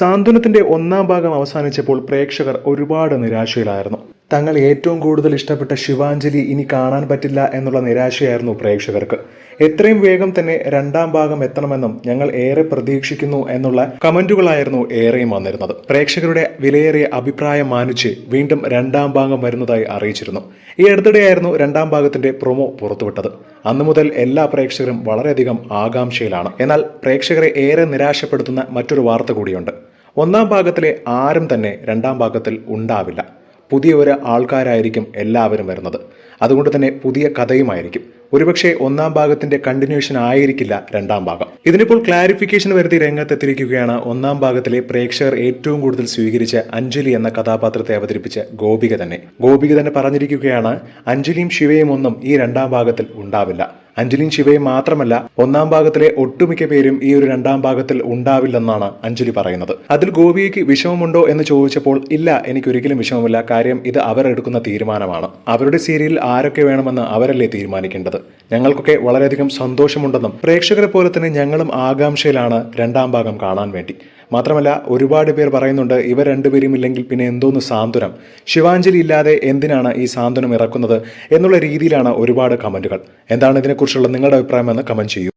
സാന്ത്വനത്തിന്റെ ഒന്നാം ഭാഗം അവസാനിച്ചപ്പോൾ പ്രേക്ഷകർ ഒരുപാട് നിരാശയിലായിരുന്നു. തങ്ങൾ ഏറ്റവും കൂടുതൽ ഇഷ്ടപ്പെട്ട ശിവാഞ്ജലി ഇനി കാണാൻ പറ്റില്ല എന്നുള്ള നിരാശയായിരുന്നു പ്രേക്ഷകർക്ക്. എത്രയും വേഗം തന്നെ രണ്ടാം ഭാഗം എത്തണമെന്നും ഞങ്ങൾ ഏറെ പ്രതീക്ഷിക്കുന്നു എന്നുള്ള കമന്റുകളായിരുന്നു ഏറെയും വന്നിരുന്നത്. പ്രേക്ഷകരുടെ വിലയേറിയ അഭിപ്രായം മാനിച്ച് വീണ്ടും രണ്ടാം ഭാഗം വരുന്നതായി അറിയിച്ചിരുന്നു. ഈ അടുത്തിടെയായിരുന്നു രണ്ടാം ഭാഗത്തിന്റെ പ്രൊമോ പുറത്തുവിട്ടത്. അന്നു മുതൽ എല്ലാ പ്രേക്ഷകരും വളരെയധികം ആകാംക്ഷയിലാണ്. എന്നാൽ പ്രേക്ഷകരെ ഏറെ നിരാശപ്പെടുത്തുന്ന മറ്റൊരു വാർത്ത കൂടിയുണ്ട്. ഒന്നാം ഭാഗത്തിലെ ആരും തന്നെ രണ്ടാം ഭാഗത്തിൽ ഉണ്ടാവില്ല. പുതിയ ഒരു ആൾക്കാരായിരിക്കും എല്ലാവരും വരുന്നത്. അതുകൊണ്ട് തന്നെ പുതിയ കഥയുമായിരിക്കും. ഒരുപക്ഷെ ഒന്നാം ഭാഗത്തിന്റെ കണ്ടിന്യൂഷൻ ആയിരിക്കില്ല രണ്ടാം ഭാഗം. ഇതിനിപ്പോൾ ക്ലാരിഫിക്കേഷൻ വരുത്തി രംഗത്തെത്തിരിക്കുകയാണ് ഒന്നാം ഭാഗത്തിലെ പ്രേക്ഷകർ ഏറ്റവും കൂടുതൽ സ്വീകരിച്ച അഞ്ജലി എന്ന കഥാപാത്രത്തെ അവതരിപ്പിച്ച ഗോപിക തന്നെ. ഗോപിക തന്നെ പറഞ്ഞിരിക്കുകയാണ് അഞ്ജലിയും ശിവയും ഒന്നും ഈ രണ്ടാം ഭാഗത്തിൽ ഉണ്ടാവില്ല. അഞ്ജലിയും ശിവയും മാത്രമല്ല ഒന്നാം ഭാഗത്തിലെ ഒട്ടുമിക്ക പേരും ഈ ഒരു രണ്ടാം ഭാഗത്തിൽ ഉണ്ടാവില്ലെന്നാണ് അഞ്ജലി പറയുന്നത്. അതിൽ ഗോപിയയ്ക്ക് വിഷമമുണ്ടോ എന്ന് ചോദിച്ചപ്പോൾ ഇല്ല എനിക്കൊരിക്കലും വിഷമമില്ല. കാര്യം ഇത് അവരെടുക്കുന്ന തീരുമാനമാണ്. അവരുടെ സീരിയലിൽ ആരൊക്കെ വേണമെന്ന് അവരല്ലേ തീരുമാനിക്കേണ്ടത്? ഞങ്ങൾക്കൊക്കെ വളരെയധികം സന്തോഷമുണ്ടെന്നും പ്രേക്ഷകരെ പോലെ തന്നെ ഞങ്ങളും ആകാംക്ഷയിലാണ് രണ്ടാം ഭാഗം കാണാൻ വേണ്ടി. മാത്രമല്ല ഒരുപാട് പേർ പറയുന്നുണ്ട് ഇവർ രണ്ടുപേരും ഇല്ലെങ്കിൽ പിന്നെ എന്തോന്ന് സാന്ത്വനം. ശിവാഞ്ജലി ഇല്ലാതെ എന്തിനാണ് ഈ സാന്ത്വനം ഇറക്കുന്നത് എന്നുള്ള രീതിയിലാണ് ഒരുപാട് കമന്റുകൾ എന്താണ് ഇതിനെക്കുറിച്ചുള്ള നിങ്ങളുടെ അഭിപ്രായം എന്ന് കമന്റ് ചെയ്യൂ.